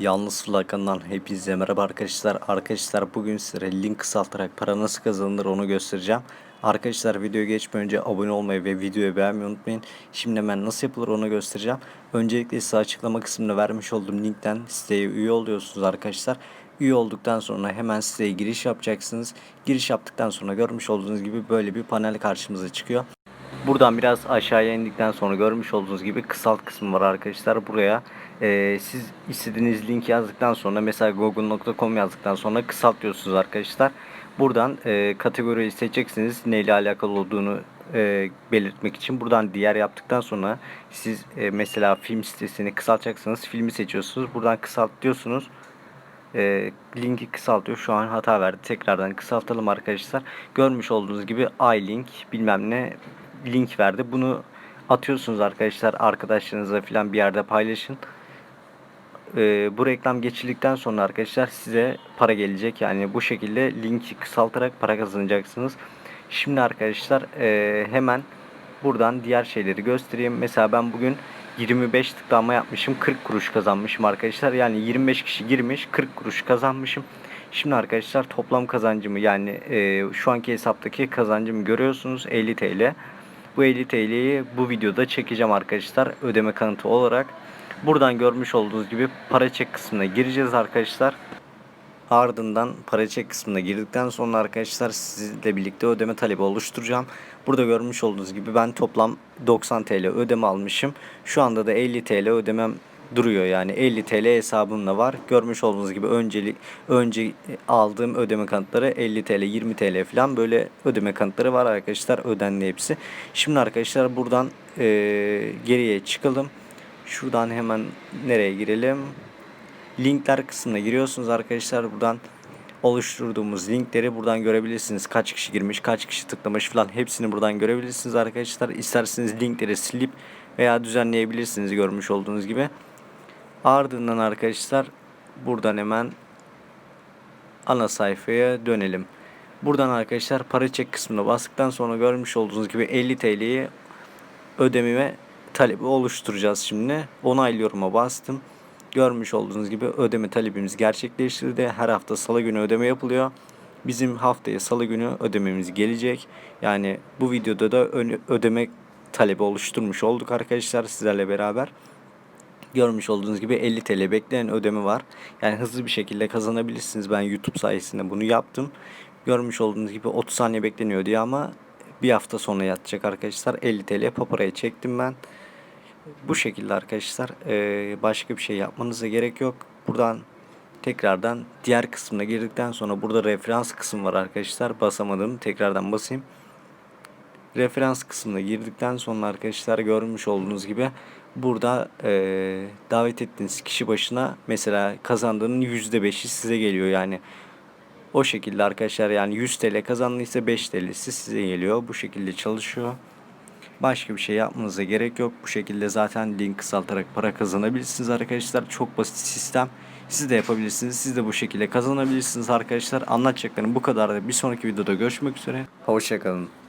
Yalnız Flakan'dan hepinize merhaba arkadaşlar. Arkadaşlar bugün size link kısaltarak para nasıl kazanılır onu göstereceğim. Arkadaşlar videoya geçmeden önce abone olmayı ve videoyu beğenmeyi unutmayın. Şimdi hemen nasıl yapılır onu göstereceğim. Öncelikle size açıklama kısmında vermiş olduğum linkten siteye üye oluyorsunuz arkadaşlar. Üye olduktan sonra hemen siteye giriş yapacaksınız. Giriş yaptıktan sonra görmüş olduğunuz gibi böyle bir panel karşımıza çıkıyor. Buradan biraz aşağıya indikten sonra görmüş olduğunuz gibi kısalt kısmı var arkadaşlar. Buraya e, siz istediğiniz linki yazdıktan sonra mesela google.com yazdıktan sonra kısalt diyorsunuz arkadaşlar. Buradan e, kategoriyi seçeceksiniz. Neyle alakalı olduğunu e, belirtmek için. Buradan diğer yaptıktan sonra siz e, mesela film sitesini kısaltacaksınız. Filmi seçiyorsunuz. Buradan kısalt diyorsunuz e, linki kısaltıyor. Şu an hata verdi. Tekrardan kısaltalım arkadaşlar. Görmüş olduğunuz gibi iLink bilmem ne link verdi. Bunu atıyorsunuz arkadaşlar arkadaşlarınızla falan bir yerde paylaşın. E, bu reklam geçildikten sonra arkadaşlar size para gelecek. Yani bu şekilde linki kısaltarak para kazanacaksınız. Şimdi arkadaşlar e, hemen buradan diğer şeyleri göstereyim. Mesela ben bugün 25 tıklama yapmışım. 40 kuruş kazanmışım arkadaşlar. Yani 25 kişi girmiş 40 kuruş kazanmışım. Şimdi arkadaşlar toplam kazancımı yani e, şu anki hesaptaki kazancımı görüyorsunuz 50 TL. Bu 50 TL'yi bu videoda çekeceğim arkadaşlar ödeme kanıtı olarak. Buradan görmüş olduğunuz gibi para çek kısmına gireceğiz arkadaşlar. Ardından para çek kısmına girdikten sonra arkadaşlar sizle birlikte ödeme talebi oluşturacağım. Burada görmüş olduğunuz gibi ben toplam 90 TL ödeme almışım. Şu anda da 50 TL ödemem duruyor yani 50 TL hesabımda var. Görmüş olduğunuz gibi öncelik önce aldığım ödeme kanıtları 50 TL, 20 TL falan böyle ödeme kanıtları var arkadaşlar ödendi hepsi. Şimdi arkadaşlar buradan e, geriye çıkalım. Şuradan hemen nereye girelim? linkler kısmına giriyorsunuz arkadaşlar. Buradan oluşturduğumuz linkleri buradan görebilirsiniz. Kaç kişi girmiş, kaç kişi tıklamış falan hepsini buradan görebilirsiniz arkadaşlar. İsterseniz linkleri silip veya düzenleyebilirsiniz görmüş olduğunuz gibi. Ardından arkadaşlar buradan hemen ana sayfaya dönelim. Buradan arkadaşlar para çek kısmına bastıktan sonra görmüş olduğunuz gibi 50 TL'yi ödememe talebi oluşturacağız şimdi. Onaylıyorum bastım. Görmüş olduğunuz gibi ödeme talebimiz gerçekleştirdi. Her hafta salı günü ödeme yapılıyor. Bizim haftaya salı günü ödememiz gelecek. Yani bu videoda da ödeme talebi oluşturmuş olduk arkadaşlar sizlerle beraber. Görmüş olduğunuz gibi 50 TL bekleyen ödeme var. Yani hızlı bir şekilde kazanabilirsiniz. Ben YouTube sayesinde bunu yaptım. Görmüş olduğunuz gibi 30 saniye bekleniyor diye ama bir hafta sonra yatacak arkadaşlar. 50 TL paparaya çektim ben. Bu şekilde arkadaşlar başka bir şey yapmanıza gerek yok. Buradan tekrardan diğer kısmına girdikten sonra burada referans kısım var arkadaşlar. Basamadım. Tekrardan basayım. Referans kısmına girdikten sonra arkadaşlar görmüş olduğunuz gibi burada e, davet ettiğiniz kişi başına mesela kazandığının %5'i size geliyor yani. O şekilde arkadaşlar yani 100 TL kazandıysa 5 TL'si size geliyor. Bu şekilde çalışıyor. Başka bir şey yapmanıza gerek yok. Bu şekilde zaten link kısaltarak para kazanabilirsiniz arkadaşlar. Çok basit sistem. Siz de yapabilirsiniz. Siz de bu şekilde kazanabilirsiniz arkadaşlar. Anlatacaklarım bu kadar. Bir sonraki videoda görüşmek üzere. Hoşçakalın.